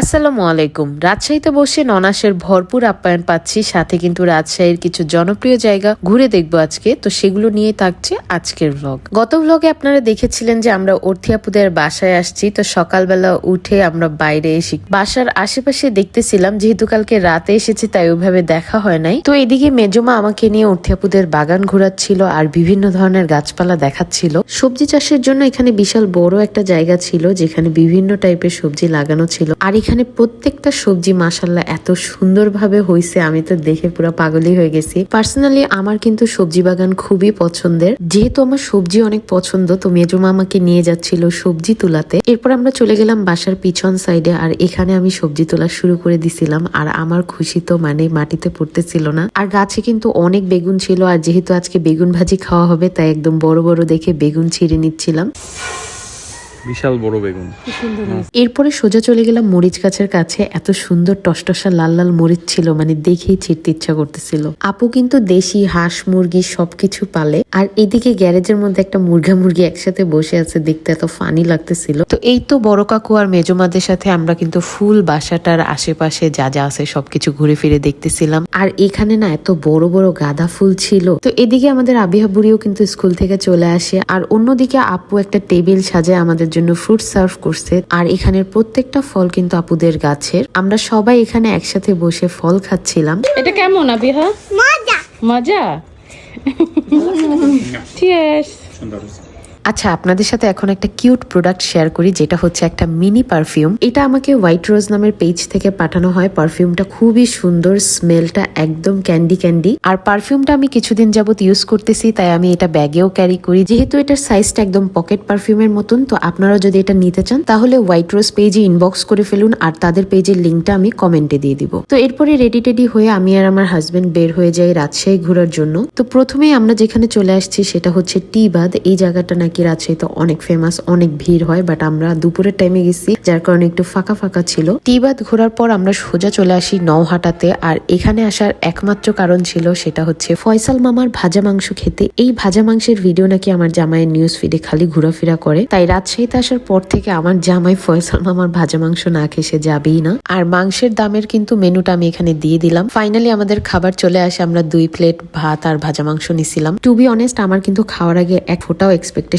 আসসালামু আলাইকুম। রাজশাহীতে বসে ননাসের ভরপুর আপ্যায়ন পাচ্ছি, সাথে কিন্তু রাজশাহীর কিছু জনপ্রিয় জায়গা ঘুরে দেখব আজকে। তো সেগুলো নিয়ে থাকছে আজকের ব্লগ গত ভ্লগে আপনারা দেখেছিলেন যে আমরা অর্থিয়াপুদের বাসায় আসছি, তো সকালবেলা উঠে আমরা বাইরে এসে বাসার আশেপাশে দেখতেছিলাম, যেহেতু কালকে রাতে এসেছি, তাই ওইভাবে দেখা হয় নাই। তো এদিকে মেজমা আমাকে নিয়ে অর্থিয়াপুদের বাগান ঘোরাচ্ছিল আর বিভিন্ন ধরনের গাছপালা দেখাচ্ছিল। সবজি চাষের জন্য এখানে বিশাল বড় একটা জায়গা ছিল, যেখানে বিভিন্ন টাইপের সবজি লাগানো ছিল। আর এখানে প্রত্যেকটা সবজি মাসাল্লাহ এত সুন্দরভাবে হয়েছে আমি তো দেখে পুরো পাগলই হয়ে গেছি। পার্সোনালি আমার কিন্তু সবজি বাগান খুবই পছন্দের। যেহেতু আমার সবজি অনেক পছন্দ, তো মেজমা আমাকে নিয়ে যাচ্ছিল সবজি তোলাতে। এরপর আমরা চলে গেলাম বাসার পিছন সাইডে, আর এখানে আমি সবজি তোলা শুরু করে দিছিলাম। আর আমার খুশি তো মানে মাটিতে পড়তেছিল না। আর গাছে কিন্তু অনেক বেগুন ছিল, আর যেহেতু আজকে বেগুন ভাজি খাওয়া হবে, তাই একদম বড় বড় দেখে বেগুন ছিঁড়ে নিচ্ছিলাম। বিশাল বড় বেগুন। এরপরে সোজা চলে গেলাম মরিচ গাছের কাছে। এত সুন্দর টসটসা লাল লাল মরিচ ছিল মানে দেখেই ছিঁড়তে ইচ্ছা করতেছিল। আপু কিন্তু দেশি হাঁস মুরগি সবকিছু পালে। আর এদিকে গ্যারেজের মধ্যে একটা মুরগা মুরগি একসাথে বসে আছে দেখতে এত ফানি লাগতেছিল। তো এই তো বড় কাকু আর মেজমাদের সাথে আমরা কিন্তু ফুল বাসাটার আশেপাশে যা যা আছে সবকিছু ঘুরে ফিরে দেখতেছিলাম। আর এখানে না এত বড় বড় গাঁদা ফুল ছিল। তো এদিকে আমাদের আবিহা বুড়িও কিন্তু স্কুল থেকে চলে আসে। আর অন্যদিকে আপু একটা টেবিল সাজায় আমাদের জন্য ফ্রুট সার্ভ করছে। আর এখানের প্রত্যেকটা ফল কিন্তু আপুদের গাছের। আমরা সবাই এখানে একসাথে বসে ফল খাচ্ছিলাম। এটা কেমন আবিহা? মজা। মজা? আচ্ছা আপনাদের সাথে এখন একটা কিউট প্রোডাক্ট শেয়ার করি, যেটা হচ্ছে একটা মিনি পারফিউম এটা আমাকে হোয়াইট রোজ নামের পেজ থেকে পাঠানো হয়। পারফিউমটা খুবই সুন্দর স্মেলটা একদম ক্যান্ডি ক্যান্ডি আর পারফিউমটা আমি কিছুদিন যাবত ইউজ করতেছি, তাই আমি এটা ব্যাগেও ক্যারি করি। যেহেতু এটার সাইজটা একদম পকেট পারফিউমের মতন, তো আপনারা যদি এটা নিতে চান, তাহলে হোয়াইট রোজ পেজে ইনবক্স করে ফেলুন, আর তাদের পেজের লিঙ্কটা আমি কমেন্টে দিয়ে দিব। তো এরপরে রেডি টেডি হয়ে আমি আর আমার হাজবেন্ড বের হয়ে যাই রাজশাহী ঘোরার জন্য। তো প্রথমেই আমরা যেখানে চলে আসছি, সেটা হচ্ছে টি বাদ এই জায়গাটা নাকি রাজশাহীতে অনেক ফেমাস অনেক ভিড় হয় বাট আমরা দুপুরের টাইমে গেছি, যার কারণে একটু ফাঁকা ফাঁকা ছিল। টি বাদ ঘোরার পর আমরা সোজা চলে আসি নওহাটাতে, আর এখানে আসার একমাত্র কারণ ছিল সেটা হচ্ছে ফয়সাল মামার ভাজা মাংস খেতে। এই ভাজা মাংসের ভিডিও নাকি আমার জামাইয়ের নিউজ ফিডে খালি ঘোরাফেরা করে। তাই রাজশাহীতে আসার পর থেকে আমার জামাই ফয়সাল মামার ভাজা মাংস না খেয়ে সে যাবেই না। আর মাংসের দামের কিন্তু মেনুটা আমি এখানে দিয়ে দিলাম। ফাইনালি আমাদের খাবার চলে আসে, আমরা দুই প্লেট ভাত আর ভাজা মাংস নিছিলাম। টু বি অনেস্ট আমার কিন্তু খাওয়ার আগে এক ফোটাও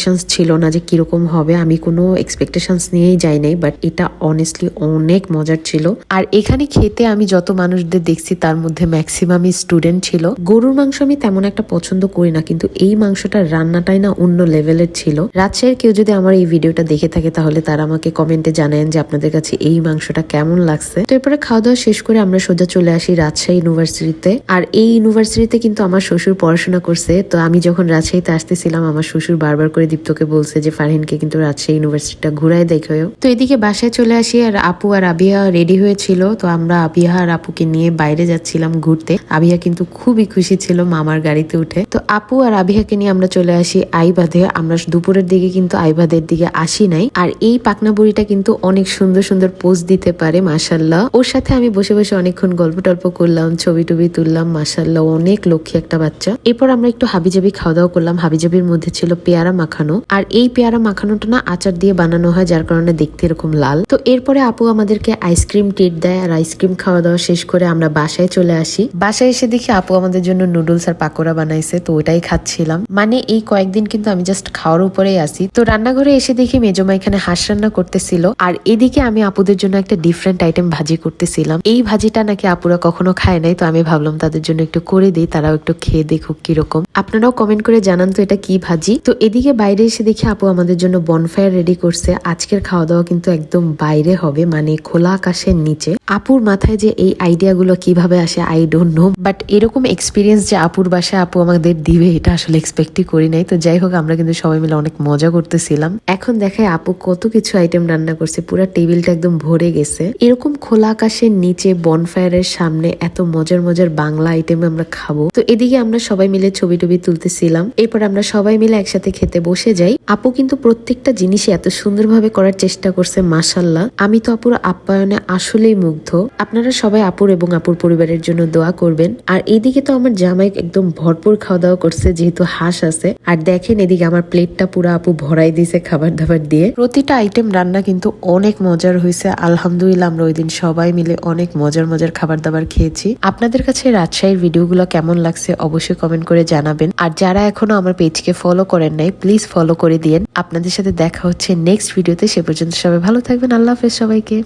এক্সপেকটেশনস ছিল না যে কীরকম হবে, আমি কোনো এক্সপেকটেশনস নিয়েই যাই নাই বাট এটা অনেস্টলি অনেক মজার ছিল। আর এখানে খেতে আমি যত মানুষদের দেখছি, তার মধ্যে ম্যাক্সিমামই স্টুডেন্ট ছিল। গরুর মাংস আমি তেমন একটা পছন্দ করি না, কিন্তু এই মাংসটার রান্নাটাই না অন্য লেভেলের ছিল। রাজশাহীর কেউ যদি আমার এই ভিডিওটা দেখে থাকে, তাহলে তারা আমাকে কমেন্টে জানান যে আপনাদের কাছে এই মাংসটা কেমন লাগছে। তো এরপরে খাওয়া দাওয়া শেষ করে আমরা সোজা চলে আসি রাজশাহী ইউনিভার্সিটিতে আর এই ইউনিভার্সিটিতে কিন্তু আমার শ্বশুর পড়াশোনা করছে, তো আমি যখন রাজশাহীতে আসতেছিলাম, আমার শ্বশুর বারবার করে দীপ্তকে বলছে যে ফারহিনকে কিন্তু রাজশাহী ইউনিভার্সিটিটা ঘুরাই দেখেও তো এদিকে বাসায় চলে আসি আর আপু আর আবিহা রেডি হয়েছিল। তো আমরা আবিহা আর আপুকে নিয়ে বাইরে যাচ্ছিলাম ঘুরতে। আবিহা কিন্তু খুবই খুশি ছিল মামার গাড়িতে উঠে। তো আপু আর আবিহাকে নিয়ে আমরা চলে আসি আইবাদে আমরা দুপুরের দিকে কিন্তু আইবাদের দিকে আসি নাই। আর এই পাকনা বুড়িটা কিন্তু অনেক সুন্দর সুন্দর পোজ দিতে পারে মাসাল্লাহ ওর সাথে আমি বসে বসে অনেকক্ষণ গল্প টল্প করলাম, ছবি টবি তুললাম মাসাল্লাহ অনেক লক্ষ্মী একটা বাচ্চা। এরপর আমরা একটু হাবিজাবি খাওয়া দাওয়া করলাম। হাবিজাবির মধ্যে ছিল পেয়ারা মাখানো। আর এই পেয়ারা মাখানোটা না আচার দিয়ে বানানো হয়, যার কারণে দেখতে এরকম লাল। তো এরপরে আপু আমাদেরকে আইসক্রিম ট্রিট দেয় আর আইসক্রিম খাওয়া দাওয়া শেষ করে আমরা বাসায় চলে আসি। বাসায় এসে দেখি আপু আমাদের জন্য নুডলস আর পাকোড়া বানাইছে, তো ওটাই খাচ্ছিলাম। মানে এই কয়েকদিন কিন্তু আমি জাস্ট খাওয়ার উপরেই আসি তো রান্নাঘরে এসে দেখি মেজমা এখানে হাঁস রান্না করতেছিল। আর এদিকে আমি আপুদের জন্য একটা ডিফারেন্ট আইটেম ভাজি করতেছিলাম। এই ভাজিটা নাকি আপুরা কখনো খায় নাই, তো আমি ভাবলাম তাদের জন্য একটু করে দিই, তারাও একটু খেয়ে দেখুক কীরকম। আপনারাও কমেন্ট করে জানান তো এটা কি ভাজি। তো এদিকে বাইরে এসে দেখি আপু আমাদের জন্য বনফায়ার রেডি করছে। আজকের খাওয়া দাওয়া কিন্তু একদম বাইরে হবে মানে খোলা আকাশের নিচে। আপুর মাথায় যে এই আইডিয়া গুলো কীভাবে আসে আই ডোন্ট নো বাট এরকম এক্সপিরিয়েন্স যে আপুর বাসায় আপু আমাদের দিবে, এটা আসলে এক্সপেক্টই করি নাই। তো যাই হোক, আমরা কিন্তু সবাই মিলে অনেক মজা করতেছিলাম। এখন দেখায় আপু কত কিছু আইটেম রান্না করছে। পুরো টেবিলটা একদম ভরে গেছে। এরকম খোলা আকাশের নিচে বনফায়ারের সামনে এত মজার মজার বাংলা আইটেম আমরা খাব। তো এদিকে আমরা সবাই মিলে ছবি টবি তুলতেছিলাম। এরপর আমরা সবাই মিলে একসাথে খেতে বসে যাই। আপু কিন্তু প্রত্যেকটা জিনিসই এত সুন্দরভাবে করার চেষ্টা করছে মাসাল্লাহ আমি তো আপুর আপ্যায়নে আসলেই মুগ্ধ। আপনারা সবাই আপুর এবং আপুর পরিবারের জন্য দোয়া করবেন। আর এইদিকে তো আমার জামাই একদম ভরপুর খাওয়া দাওয়া করছে, যেহেতু হাঁস আছে। আর দেখেন এদিকে আমার প্লেটটা পুরো আপু ভরাই দিয়েছে খাবার দাবার দিয়ে। প্রতিটা আইটেম রান্না কিন্তু অনেক মজার হয়েছে আলহামদুলিল্লাহ, আমরা ওই দিন সবাই মিলে অনেক মজার মজার খাবার দাবার খেয়েছি। আপনাদের কাছে রাজশাহীর ভিডিওগুলো কেমন লাগছে অবশ্যই কমেন্ট করে জানাবেন। আর যারা এখনও আমার পেজকে ফলো করেন নাই প্লিজ ফলো করে দিয়েন। আপনাদের সাথে দেখা হচ্ছে নেক্সট ভিডিওতে সে পর্যন্ত সবাই ভালো থাকবেন। আল্লাহ হাফেজ সবাইকে।